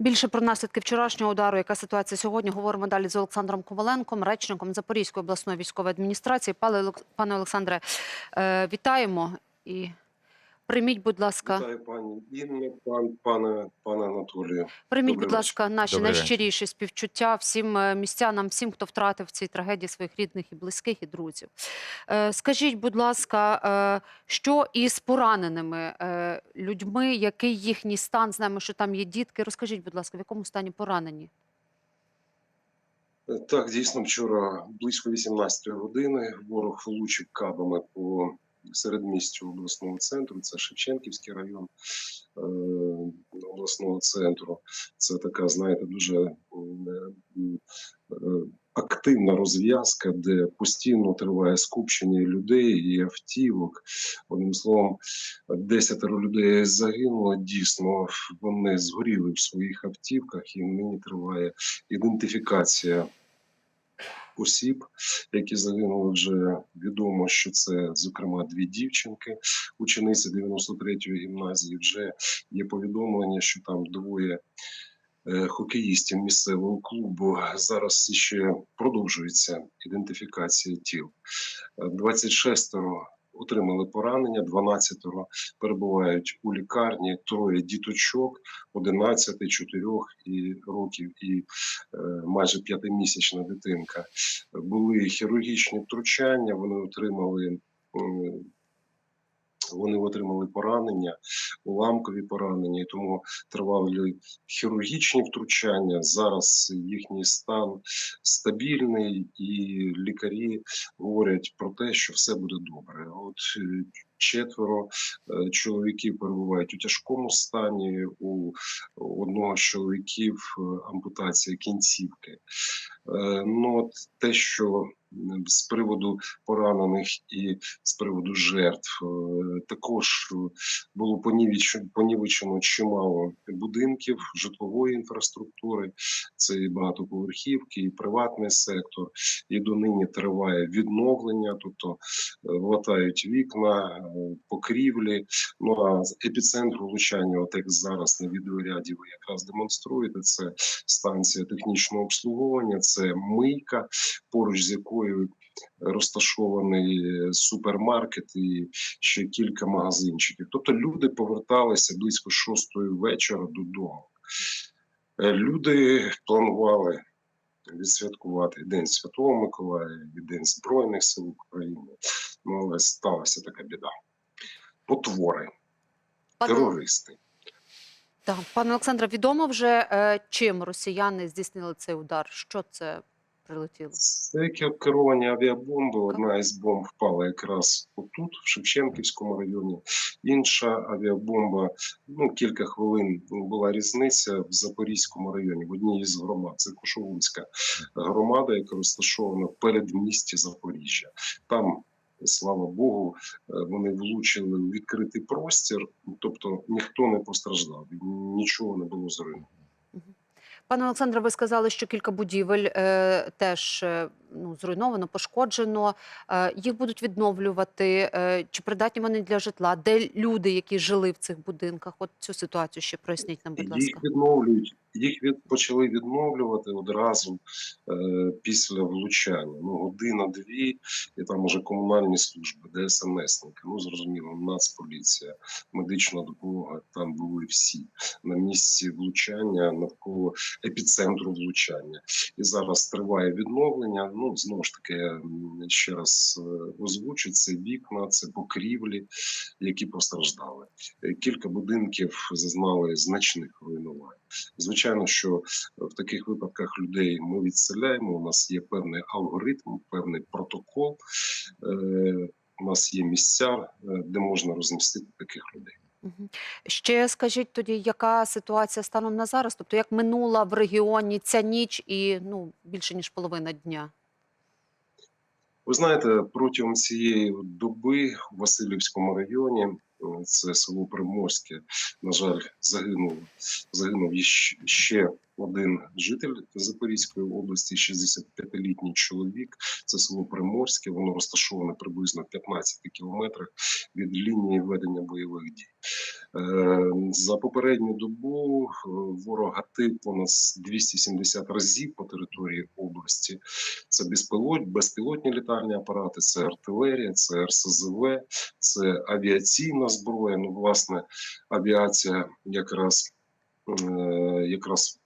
Більше про наслідки вчорашнього удару, яка ситуація сьогодні, говоримо далі з Олександром Коваленком, речником Запорізької обласної військової адміністрації. Пане Олександре, е, вітаємо і прийміть, будь ласка, Вітаю пані Інно, пан, пане, пане Анатолію. прийміть, Добрий будь ласка, наші Добрий найщиріші співчуття всім е, містянам, всім, хто втратив в цій трагедії своїх рідних і близьких і друзів. Е, Скажіть, будь ласка, е, що із пораненими людьми, який їхній стан? Знаємо, що там є дітки. Розкажіть, будь ласка, в якому стані поранені? Так, дійсно, вчора близько 18 години ворог влучив кабами по середмістю обласного центру. Це Шевченківський район е, обласного центру. Це така, знаєте, дуже е, е, активна розв'язка, де постійно триває скупчення людей і автівок. Одним словом, десятеро людей загинуло. Дійсно, вони згоріли в своїх автівках, і нині триває ідентифікація осіб, які загинули. Вже відомо, що це зокрема дві дівчинки, учениці 93-ї гімназії. Вже є повідомлення, що там двоє. е, Хокеїстів місцевого клубу зараз ще продовжується ідентифікація тіл. Е, 26-ро отримали поранення, 12-го перебувають у лікарні, троє діточок, 11, 4 і років і е, майже п'ятимісячна дитинка. Були хірургічні втручання, вони отримали. М, Вони отримали поранення, уламкові поранення, і тому тривали хірургічні втручання. Зараз їхній стан стабільний, і лікарі говорять про те, що все буде добре. От е, четверо е, чоловіків перебувають у тяжкому стані. У одного з чоловіків е, ампутація кінцівки. Ну, от те, що з приводу поранених і з приводу жертв, е, також е, було понівечено, чимало будинків, житлової інфраструктури, це і багатоповерхівки, і приватний сектор. І донині триває відновлення, тобто е, латають вікна, покрівлі. Ну а з епіцентру влучання, от як зараз на відеоряді ви якраз демонструєте, це станція технічного обслуговування, це мийка, поруч з якою розташований супермаркет і ще кілька магазинчиків. Тобто люди поверталися близько шостої вечора додому. Е, Люди планували відсвяткувати День Святого Миколая і День Збройних сил України. Ну, але сталася така біда. Потвори, Пане, терористи. так, пане Олександре, відомо вже е, чим росіяни здійснили цей удар? Що це прилетіло? Це ке- керовані авіабомби. Одна із бомб впала якраз отут, в Шевченківському районі. Інша авіабомба, ну кілька хвилин була різниця в Запорізькому районі, в одній із громад. Це Кошовунська громада, яка розташована в передмісті Запоріжжя. Там. Слава Богу, е, вони влучили в відкритий простір, тобто ніхто не постраждав, нічого не було зруйновано. Пане Олександре, ви сказали, що кілька будівель е, теж е, ну, зруйновано, пошкоджено. Е, їх будуть відновлювати. Е, чи придатні вони для житла? Де люди, які жили в цих будинках? От цю ситуацію ще проясніть нам, будь ласка. Їх відновлюють, їх від, почали відновлювати одразу е, після влучання. Ну, година-дві, і там уже комунальні служби, ДСНСники, ну зрозуміло, Нацполіція, медична допомога, там були всі на місці влучання навколо епіцентру влучання. І зараз триває відновлення. Ну, знову ж таки, я ще раз е, озвучу, це вікна, це покрівлі, які постраждали. Кілька будинків зазнали значних руйнувань. Звичайно, що в таких випадках людей ми відселяємо. У нас є певний алгоритм, певний протокол. Е, У нас є місця, е, де можна розмістити таких людей. Ще скажіть тоді, яка ситуація станом на зараз? Тобто, як минула в регіоні ця ніч і ну більше ніж половина дня? Ви знаєте, протягом цієї доби у Васильівському районі, е, це село Приморське, на жаль, загинув загинув ще один житель Запорізької області, 65-літній чоловік. Це село Приморське. Воно розташоване приблизно в 15 кілометрах від лінії ведення бойових дій. Е, За попередню добу е, ворог гатив понад 270 разів по території області. Це безпілот, безпілотні літальні апарати, це артилерія, це РСЗВ, це авіаційна зброя. Ну, власне, авіація якраз, е, якраз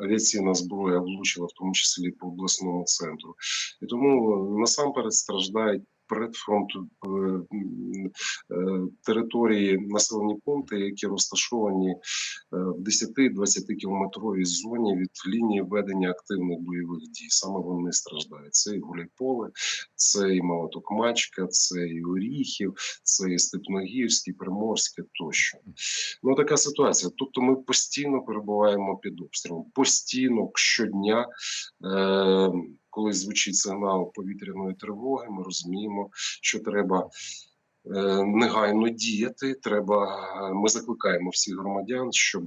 авіаційна зброя влучила в тому числі по обласному центру. І тому насамперед страждають предфронту е, е, території населені пункти, які розташовані е, в 10-20 кілометровій зоні від лінії ведення активних бойових дій. Саме вони страждають. Це і Гуляйполе, це і Молотокмачка, це і Оріхів, це і Степногірський, Приморське тощо. Ну така ситуація. Тобто ми постійно перебуваємо під обстрілом, постійно щодня. Коли звучить сигнал повітряної тривоги, ми розуміємо, що треба негайно діяти. Треба е, ми закликаємо всіх громадян, щоб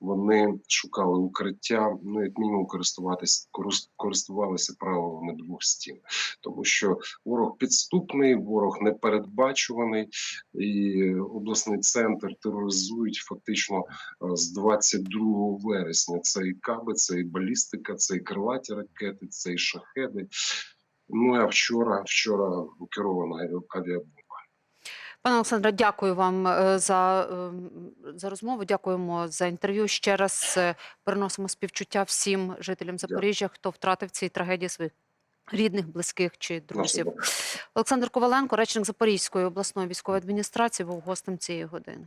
вони шукали укриття, ну як мінімум користуватися користувалися правилами двох стін, тому що ворог підступний, ворог непередбачуваний, і обласний центр тероризують фактично е, з 22 вересня. Це і каби, це і балістика, це і крилаті ракети, це і шахеди. Ну а вчора, вчора керована авіа- авіабомба. Пане Олександре, дякую вам е, за, ем, за розмову. Дякуємо за інтерв'ю. Ще раз приносимо переносимо співчуття всім жителям Запоріжжя, хто втратив цій трагедії своїх рідних, близьких чи друзів. Олександр Коваленко, речник Запорізької обласної військової адміністрації, був гостем цієї години.